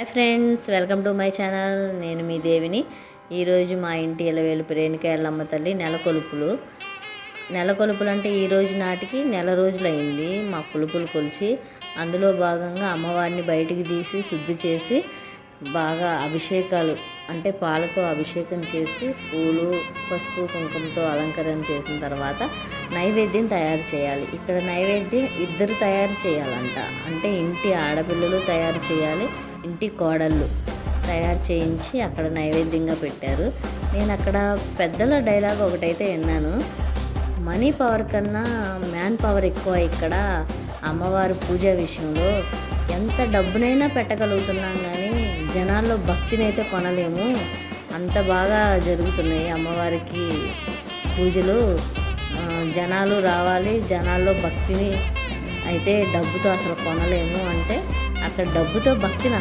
Hi friends welcome to my channel. నేను మీ దేవిని. ఈరోజు మా ఇంటి ఎలవేలుపు రేణుక ఎల్లమ్మ తల్లి నెలకొలుపులు నెలకొలుపులు అంటే ఈ రోజు నాటికి నెల రోజులైంది. మా పులుపులు కొలిచి అందులో భాగంగా అమ్మవారిని బయటికి తీసి శుద్ధి చేసి బాగా అభిషేకాలు అంటే పాలతో అభిషేకం చేసి పూలు పసుపు కుంకుమతో అలంకరణ చేసిన తర్వాత నైవేద్యం తయారు చేయాలి. ఇక్కడ నైవేద్యం ఇద్దరు తయారు చేయాలంట. అంటే ఇంటి ఆడపిల్లలు తయారు చేయాలి ఇంటి కోడళ్ళు తయారు చేయించి అక్కడ నైవేద్యంగా పెట్టారు. నేను అక్కడ పెద్దల డైలాగ్ ఒకటైతే విన్నాను. మనీ పవర్ కన్నా మ్యాన్ పవర్ ఎక్కువ ఇక్కడ అమ్మవారి పూజ విషయంలో. ఎంత డబ్బునైనా పెట్టగలుగుతున్నాం కానీ జనాల్లో భక్తిని అయితే కొనలేము. అంత బాగా జరుగుతున్నాయి అమ్మవారికి పూజలు. జనాలు రావాలి జనాల్లో భక్తిని అయితే డబ్బుతో అసలు కొనలేము అంటే అక్కడ డబ్బుతో భక్తిని